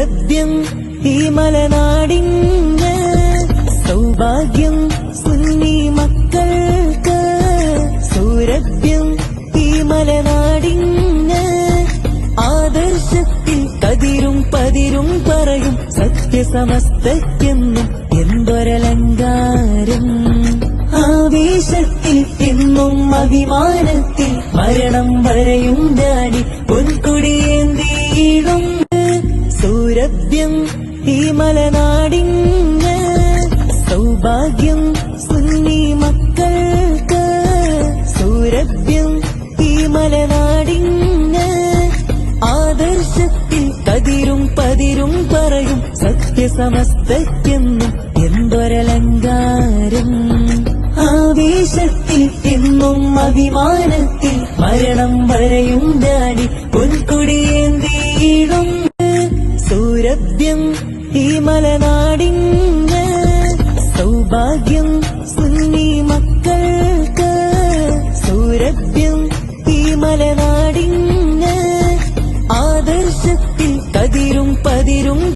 സൗരഭ്യം ഈ മലനാടിന് സൗഭാഗ്യം സുന്നി മക്കൾക്ക് സൗരഭ്യം ഈ മലനാടിന്. ആദർശത്തിൽ കതിരും പതിരും പറയും സത്യസമസ്തയ്ക്കെന്നും എന്തൊരലങ്കാരം. ആവേശത്തിൽ എന്നും അഭിമാനത്തിൽ മരണം വരെയും ഞാനി പൊൻകുടിയേന്തിയിടും. സൗരഭ്യം ഈ മലനാടിന് സൗഭാഗ്യം സുന്നി മക്കൾക്ക്. സൗരഭ്യം ഈ മലനാടിന് ആദർശത്തിൽ കതിരും പതിരും പറയും സത്യസമസ്തയ്ക്കെന്നും എന്തൊരലങ്കാരം. ആവേശത്തിൽ എന്നും അഭിമാനത്തിൽ മരണം വരെയും ഡാഡി പൊൻകുടിയേന്തിയിടും. ലഭ്യം ഈ മലനാടിന് സൗഭാഗ്യം സുന്നി മക്കൾക്ക് സൗരഭ്യം ഈ മലനാടിന് ആദർശ